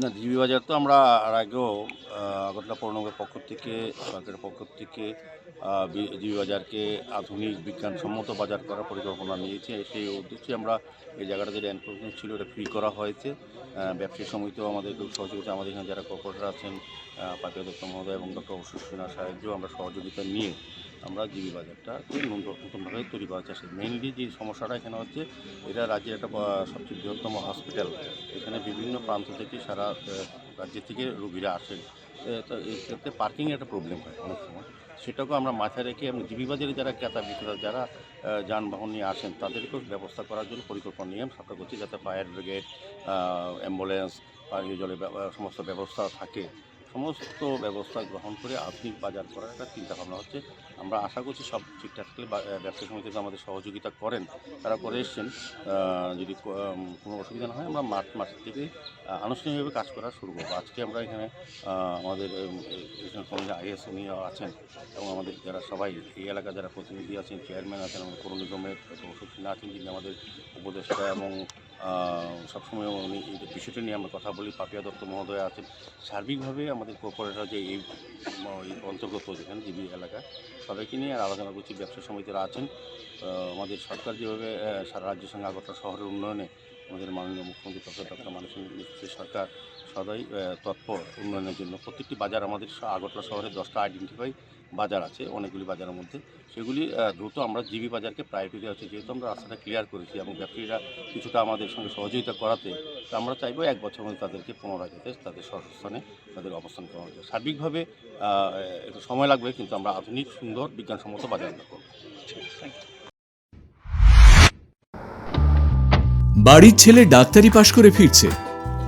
না জিবি বাজার তো আমরা আর আগেও আগরতলা পৌরনগরের পক্ষ থেকে, সরকারের পক্ষ থেকে জিবি বাজারকে আধুনিক বিজ্ঞানসম্মত বাজার করার পরিকল্পনা নিয়েছি। সেই উদ্দেশ্যে আমরা এই জায়গাটা যেটা এনক্রোচমেন্ট ছিল, এটা ফ্রি করা হয়েছে। ব্যবসায়ী সমিতিও আমাদের খুব সহযোগিতা আমাদের এখানে যারা কর্পোরেটর আছেন পাপিয়া দত্ত মহোদয় এবং ডক্টর অশোক সাহায্য আমরা সহযোগিতা নিয়ে আমরা জিবি বাজারটাকে নতুন- নতুনভাবে তৈরি করার চেষ্টা মেইনলি যে সমস্যাটা এখানে হচ্ছে এটা রাজ্যের একটা সবচেয়ে বৃহত্তম হসপিটাল এখানে বিভিন্ন প্রান্ত থেকে সারা আহ, রাজ্য থেকে রুগীরা আসেন। তো এই ক্ষেত্রে পার্কিংয়ের একটা প্রবলেম হয় অনেক সময়। সেটাকেও আমরা মাথায় রেখে এবং জিবি বাজারে যারা ক্রেতা বিক্রেতা যারা যানবাহন নিয়ে আসেন তাদেরকেও ব্যবস্থা করার জন্য পরিকল্পনা নিয়ে সরকার করছি যাতে ফায়ার ব্রিগেড অ্যাম্বুলেন্স পানীয় জলের সমস্ত ব্যবস্থা থাকে। সমস্ত ব্যবস্থা গ্রহণ করে আধুনিক বাজার করার একটা চিন্তাভাবনা হচ্ছে। আমরা আশা করছি সব ঠিকঠাক থাকলে ব্যবসা সমিতিতে আমাদের সহযোগিতা করেন। তারা করে এসছেন। যদি কোনো অসুবিধা না হয়, আমরা মার্চ মাস থেকে আনুষ্ঠানিকভাবে কাজ করা শুরু করব। আজকে আমরা এখানে আমাদের আইএস উনি আছেন এবং আমাদের যারা সবাই, এই এলাকার যারা প্রতিনিধি আছেন, চেয়ারম্যান আছেন, আমাদের করুণ নিগমের ওষুধ আছেন যিনি আমাদের উপদেষ্টা এবং সবসময় উনি এই বিষয়টা নিয়ে আমরা কথা বলি। পাপিয়া দত্ত মহোদয় আছেন। সার্বিকভাবে আমাদের কর্পোরেটর যে এই অন্তর্গত যেখানে জিবি এলাকা, সবাইকে নিয়ে আর আলোচনা করছি। ব্যবসা সমিতিরা আছেন। আমাদের সরকার যেভাবে সারা রাজ্যের সঙ্গে আগরতলা শহরের উন্নয়নে আমাদের মাননীয় মুখ্যমন্ত্রী প্রফেসর ডক্টর মানুষ সরকার সদাই তৎপর উন্নয়নের জন্য। প্রত্যেকটি বাজার আমাদের আগরতলা শহরে দশটা আইডেন্টিফাই বাজার আছে, অনেকগুলি বাজারের মধ্যে। সেগুলি দ্রুত আমরা জিবি বাজারকে প্রায়োরিটি দেওয়া হচ্ছে যেহেতু আমরা রাস্তাটা ক্লিয়ার করেছি এবং ব্যবসায়ীরা কিছুটা আমাদের সঙ্গে সহযোগিতা করাতে, তো আমরা চাইব এক বছর মধ্যে তাদেরকে পুনরায় যাতে তাদের সহস্থানে তাদের অবস্থান করানো যায়। সার্বিকভাবে একটু সময় লাগবে, কিন্তু আমরা আধুনিক, সুন্দর, বিজ্ঞানসম্মত বাজার করব। বাড়ির ছেলে ডাক্তারি পাশ করে ফিরছে।